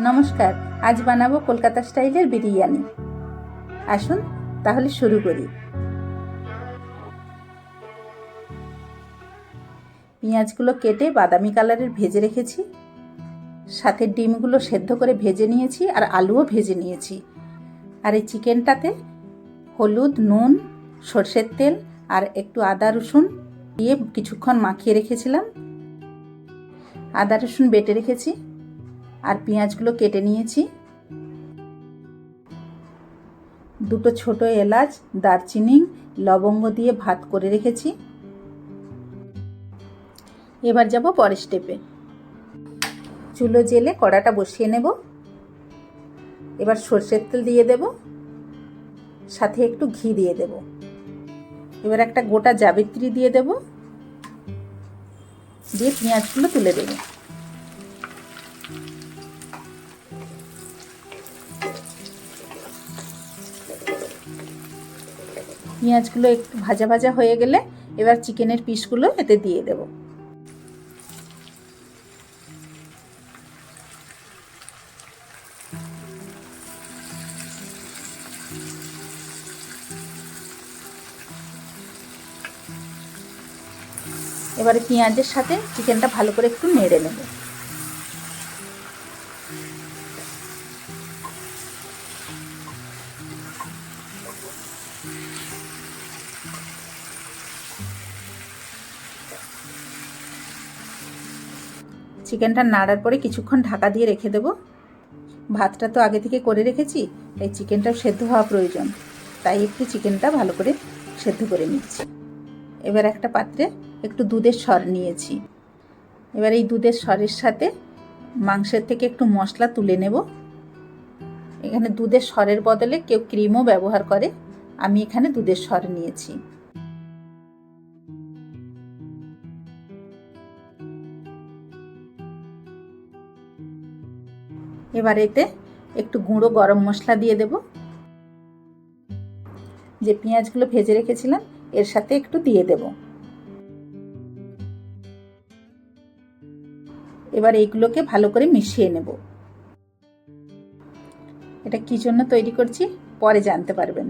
নমস্কার, আজ বানাবো কলকাতা স্টাইলের বিরিয়ানি। আসুন, তাহলে শুরু করি। পেঁয়াজগুলো কেটে বাদামি কালারের ভেজে রেখেছি। সাথে ডিমগুলো সেদ্ধ করে ভেজে নিয়েছি আর আলুও ভেজে নিয়েছি। আর এই চিকেনটাতে হলুদ, নুন, সর্ষের তেল আর একটু আদা রসুন দিয়ে কিছুক্ষণ মাখিয়ে রেখেছিলাম। আদা রসুন বেটে রেখেছি। আর পেঁয়াজগুলো কেটে নিয়েছি। দুটো ছোট এলাচ, দারচিনি, লবঙ্গ দিয়ে ভাত করে রেখেছি। এবার যাব পরের স্টেপে। চুলো জেলে কড়াটা বসিয়ে নেব। এবার সর্ষের তেল দিয়ে দেব। সাথে একটু ঘি দিয়ে দেব। এবার একটা গোটা জাবিত্রী দিয়ে দেব। দিয়ে পেঁয়াজগুলো তুলে দেবো। পেঁয়াজগুলো একটু ভাজা ভাজা হয়ে গেলে এবার চিকেনের পিসগুলো এতে দিয়ে দেব। এবারে পেঁয়াজের সাথে চিকেনটা ভালো করে একটু নেড়ে নেব। চিকেনটা নাড়ার পরে কিছুক্ষণ ঢাকা দিয়ে রেখে দেবো। ভাতটা তো আগে থেকে করে রেখেছি, তাই চিকেনটাও সেদ্ধ হওয়া প্রয়োজন। তাই একটু চিকেনটা ভালো করে সেদ্ধ করে নিচ্ছি। এবার একটা পাত্রে একটু দুধের স্বর নিয়েছি। এবার এই দুধের স্বরের সাথে মাংসের থেকে একটু মশলা তুলে নেব। এখানে দুধের স্বরের বদলে কেউ ক্রিমও ব্যবহার করে। আমি এখানে দুধের স্বর নিয়েছি। এবার এতে একটু গুঁড়ো গরম মশলা দিয়ে দেব। যে পেঁয়াজগুলো ভেজে রেখেছিলাম, এর সাথে একটু দিয়ে দেব। এবার এইগুলোকে ভালো করে মিশিয়ে নেব। এটা কি জন্য তৈরি করছি, পরে জানতে পারবেন।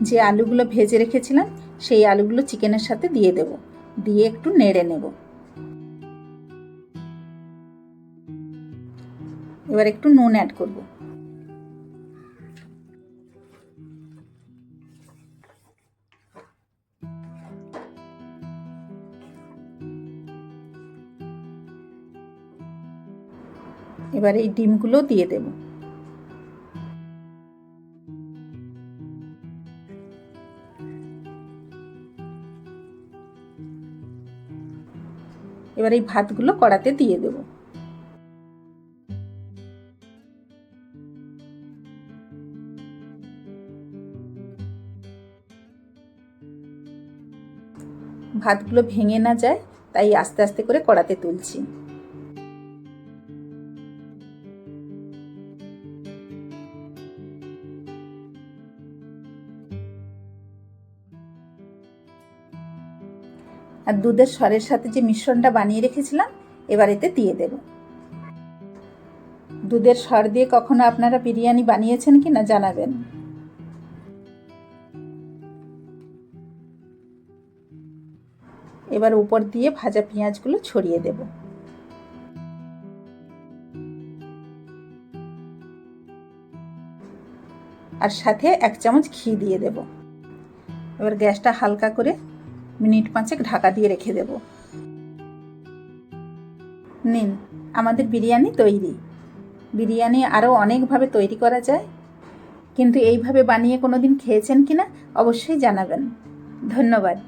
যে আলুগুলো ভেজে রেখেছিলাম, সেই আলুগুলো চিকেনের সাথে দিয়ে দেব। দিয়ে একটু নেড়ে নেব। এবার একটু নুন অ্যাড করব। এবার এই ডিমগুলো দিয়ে দেবো। এবার এই ভাতগুলো কড়াতে দিয়ে দেব। ভাতগুলো ভেঙে না যায়, তাই আস্তে আস্তে করে কড়াতে তুলছি। আর দুধের স্বরের সাথে যে মিশ্রণটা বানিয়ে রেখেছিলাম, এবার এতে দিয়ে দেব। দুধের স্বর দিয়ে কখনো আপনারা বিরিয়ানি বানিয়েছেন কি না জানাবেন। এবার উপর দিয়ে ভাজা পেঁয়াজগুলো ছড়িয়ে দেব। আর সাথে এক চামচ ঘি দিয়ে দেব। এবার গ্যাসটা হালকা করে মিনিট পাঁচেক ঢাকা দিয়ে রেখে দেব। নিন, আমাদের বিরিয়ানি তৈরি। বিরিয়ানি আরও অনেকভাবে তৈরি করা যায়। কিন্তু এইভাবে বানিয়ে কোনো দিন খেয়েছেন কি না অবশ্যই জানাবেন। ধন্যবাদ।